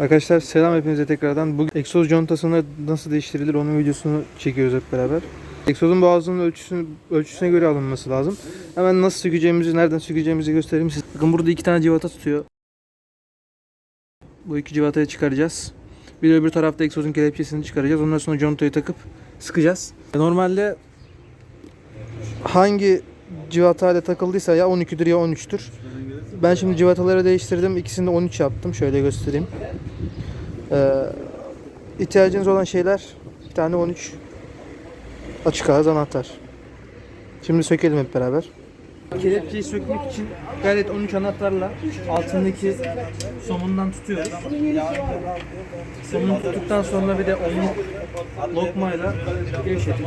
Arkadaşlar selam hepinize tekrardan. Bugün egzoz contasını nasıl değiştirilir onun videosunu çekiyoruz hep beraber. Egzozun boğazının ölçüsünü, ölçüsüne göre alınması lazım. Hemen nasıl sökeceğimizi, nereden sökeceğimizi göstereyim size. Bakın burada iki tane civata tutuyor. Bu iki civatayı çıkaracağız. Bir de öbür tarafta egzozun kelepçesini çıkaracağız. Ondan sonra contayı takıp sıkacağız. Normalde hangi civatayla takıldıysa ya 12'dir ya 13'tür. Ben şimdi civataları değiştirdim. İkisini de 13 yaptım. Şöyle göstereyim. Ee, ihtiyacınız olan şeyler bir tane 13 açık ağız anahtar. Şimdi sökelim hep beraber. Kelepçeyi sökmek için gayret 13 anahtarla altındaki somundan tutuyoruz. Somunu tuttuktan sonra bir de onluk lokmayla gevşetip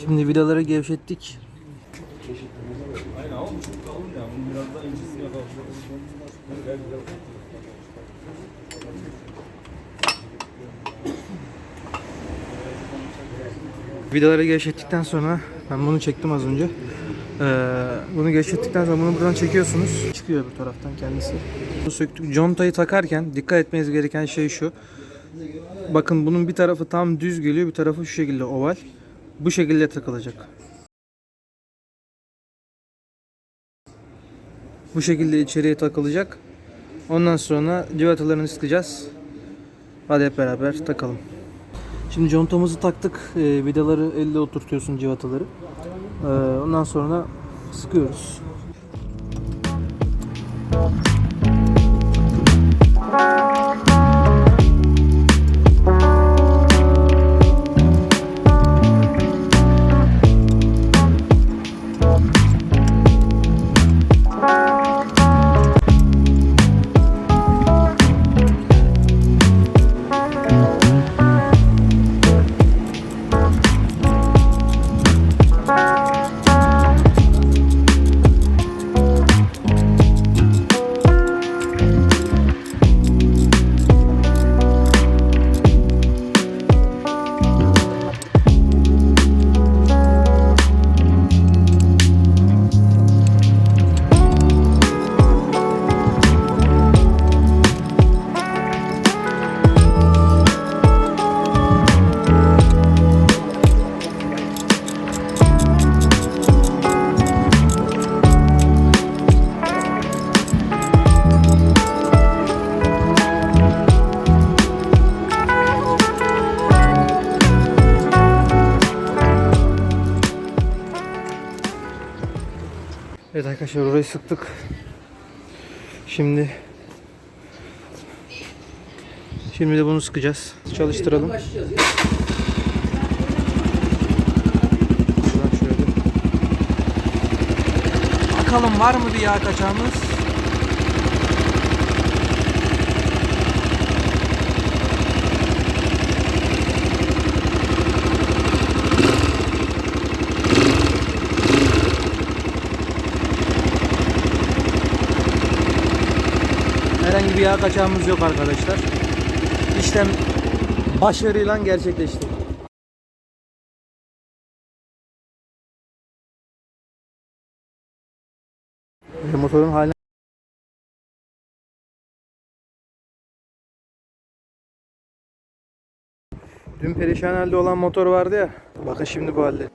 Şimdi vidaları gevşettik. Vidaları gevşettikten sonra ben bunu çektim az önce. Ee, bunu gevşettikten sonra bunu buradan çekiyorsunuz. Çıkıyor bu taraftan kendisi. Bunu söktük. Contayı takarken dikkat etmeniz gereken şey şu. Bakın bunun bir tarafı tam düz geliyor, bir tarafı şu şekilde oval. Bu şekilde takılacak. Bu şekilde içeriye takılacak. Ondan sonra civatalarını sıkacağız. Hadi hep beraber takalım. Şimdi contamızı taktık. Ee, vidaları elle oturtuyorsun civataları. Ee, ondan sonra sıkıyoruz. Evet arkadaşlar orayı sıktık. Şimdi Şimdi de bunu sıkacağız. Çalıştıralım. Bakalım var mı bir yağ kaçağımız? Bir yağ yok arkadaşlar. İşlem başarıyla gerçekleşti. Ve Motorun haline Dün perişan halde olan motor vardı ya. Bakın şimdi bu halde.